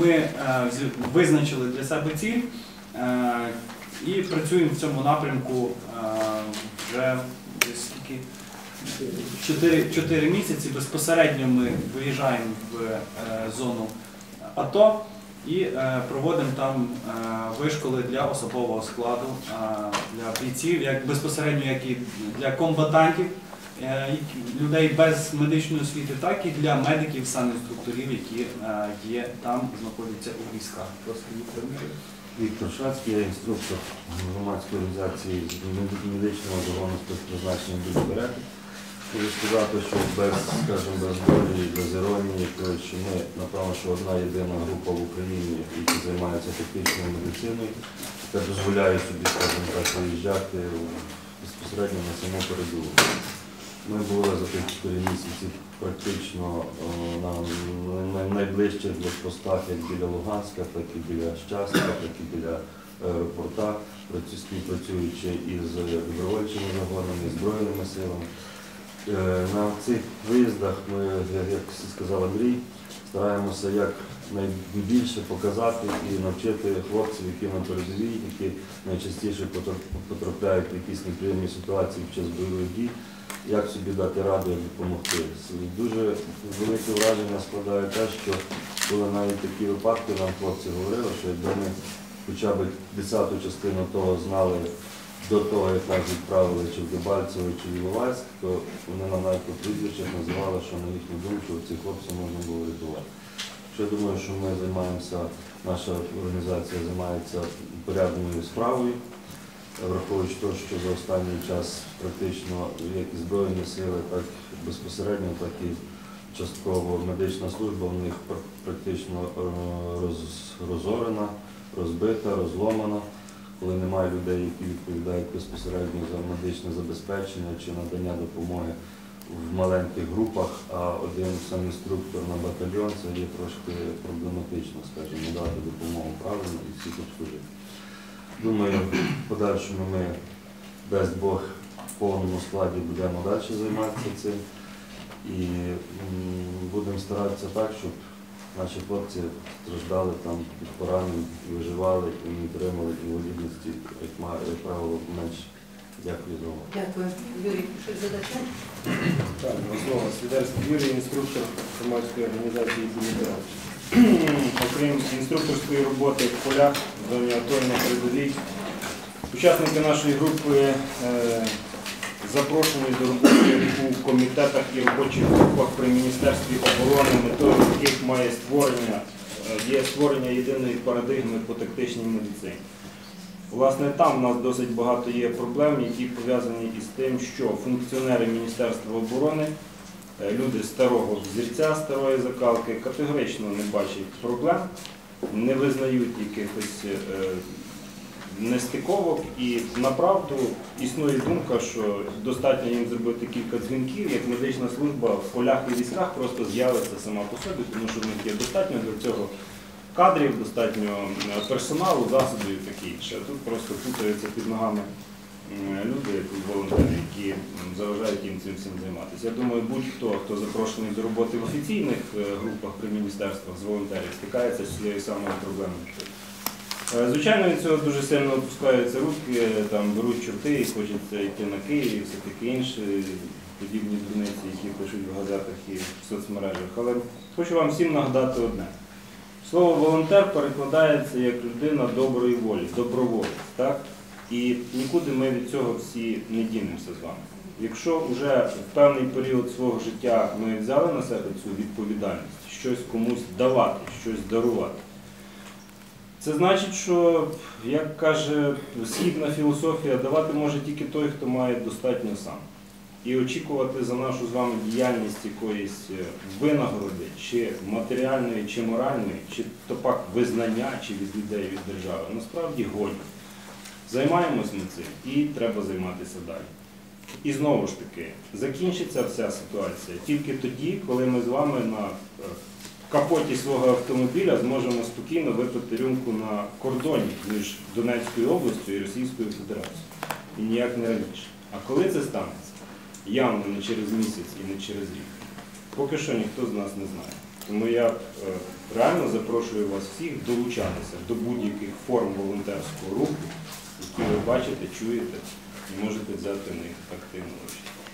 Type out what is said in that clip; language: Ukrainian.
ми е, визначили для себе ціль е, і працюємо в цьому напрямку е, вже скільки? 4, 4 місяці. Безпосередньо ми виїжджаємо в зону АТО і проводимо там вишколи для особового складу, для бійців, як безпосередньо як і для комбатантів, людей без медичної освіти, так і для медиків, санінструкторів, які е, є там, знаходяться у військах. Просто Віктор Шацький, я інструктор громадської організації медичного оборони спецпризначення «Будь-берег». Хочу сказати, що без, скажімо, без долі, без іронії, коротше, ми, напевно, що одна єдина група в Україні, які займаються тактичною медициною, яка дозволяє собі, скажімо так, виїжджати безпосередньо на саму передову. Ми були за тих 4 місяці практично о, на на- найближчих блокпостах, як біля Луганська, так і біля Щастя, так і біля аеропорта, працю- співпрацюючи із добровольчими загонами, збройними силами. Е, На цих виїздах ми, як сказав Андрій, стараємося як найбільше показати і навчити хлопців, які на передовій, які найчастіше потрапляють в якісь неприємні ситуації під час бойових дій, як собі дати раду, як допомогти. Дуже велике враження складає те, що були навіть такі випадки, нам хлопці говорили, що якби ми хоча б десяту частину того знали до того, як нас відправили чи в Дебальцево, чи в Іловайськ, то вони нам навіть по прізвищах називали, що на їхню думку ці хлопці можна було рятувати. Я думаю, що ми займаємося, наша організація займається порядною справою, враховуючи те, що за останній час практично як і Збройні сили, так безпосередньо, так і частково медична служба в них практично е, роз- розорена, розбита, розломана коли немає людей, які відповідають безпосередньо за медичне забезпечення чи надання допомоги в маленьких групах, а один сам інструктор на батальйон це є трошки проблематично, скажімо, дати допомогу правильно і всіх обслужити. Думаю, в подальшому ми, дасть Бог, в повному складі будемо далі займатися цим і будемо старатися так, щоб наші хлопці страждали там від поранень, і виживали і не отримали інвалідності, як, правило, менше. Дякую за увагу. Дякую. Юрій, щось задача? Так, знову Свідерський Юрій, інструктор громадської організації «Білібера». Окрім інструкторської роботи в полях, в зоні АТО передовій, учасники нашої групи е, запрошені до роботи у комітетах і робочих групах при Міністерстві оборони, метою яких має створення, е, є створення єдиної парадигми по тактичній медицині. Власне, там у нас досить багато є проблем, які пов'язані із тим, що функціонери Міністерства оборони, люди старого взірця, старої закалки, категорично не бачать проблем, не визнають якихось е, нестиковок і направду існує думка, що достатньо їм зробити кілька дзвінків, як медична служба в полях і військах просто з'явиться сама по собі, тому що в них є достатньо для цього кадрів, достатньо е, персоналу, засобів і таке інше. Тут просто путаються під ногами люди, волонтери, які заважають їм цим всім займатися. Я думаю, будь-хто, хто запрошений до роботи в офіційних е, групах при міністерствах з волонтерів, стикається з цією самою проблемою. Е, Звичайно, від цього дуже сильно опускаються руки, там беруть чорти і хочеться йти на Київ і все таке інше, подібні дурниці, які пишуть в газетах і в соцмережах. Але хочу вам всім нагадати одне. Слово волонтер перекладається як людина доброї волі, доброволець. І нікуди ми від цього всі не дінемося з вами. Якщо вже в певний період свого життя ми взяли на себе цю відповідальність, щось комусь давати, щось дарувати, це значить, що, як каже східна філософія, давати може тільки той, хто має достатньо сам. І очікувати за нашу з вами діяльність якоїсь е, винагороди, чи матеріальної, чи моральної, чи то пак визнання, чи від людей, від держави, насправді годі. Займаємось ми цим і треба займатися далі. І знову ж таки, закінчиться вся ситуація тільки тоді, коли ми з вами на е, капоті свого автомобіля зможемо спокійно випити рюмку на кордоні між Донецькою областю і Російською Федерацією. І ніяк не раніше. А коли це станеться? Явно не через місяць і не через рік. Поки що ніхто з нас не знає. Тому я е, реально запрошую вас всіх долучатися до будь-яких форм волонтерського руху, які ви бачите, чуєте і можете взяти в них активну участь.